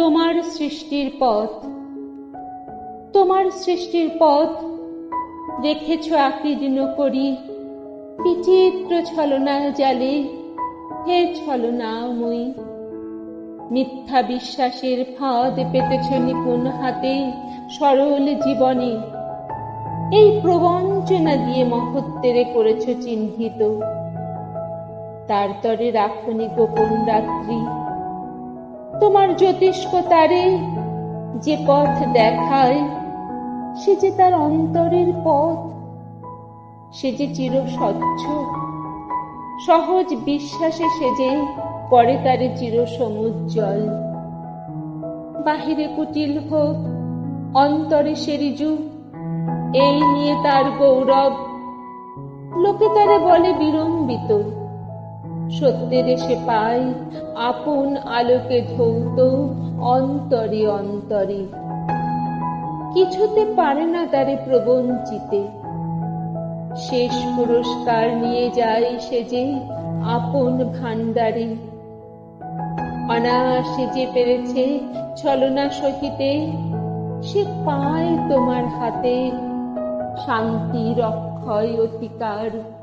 তোমার সৃষ্টির পথ। তোমার সৃষ্টির পথ রেখেছ আকৃদিন করি বিচিত্র ছলনা জালে হে ছলনাময়ী মিথ্যা বিশ্বাসের ফাঁদ পেতেছ নিপুণ হাতে সরল জীবনে। এই প্রবঞ্চনা দিয়ে মহত্বেরে করেছ চিহ্নিত। তার তরে রাখনি গোপন রাত্রি। তোমার জ্যোতিষ্ক তারে যে পথ দেখায়, সে যে তার অন্তরের পথ, সে যে চির স্বচ্ছ। সহজ বিশ্বাসে সে যে করে তারে চির সমুজ্জ্বল। বাহিরে কুটিল হোক, অন্তরে সেরিজু এই নিয়ে তার গৌরব। লোকে তারে বলে বিড়ম্বিত সত্যের এসে পায় আপন আলোকে ধৌত, অন্তরে অন্তরে। কিছুতে পারে না তারে প্রবঞ্চিতে। শেষ পুরস্কার নিয়ে যায় সে যে আপন ভান্ডারে অনায়াসে যে পেরেছে ছলনা সহিতে, সে পায় তোমার হাতে শান্তির অক্ষয় অধিকার।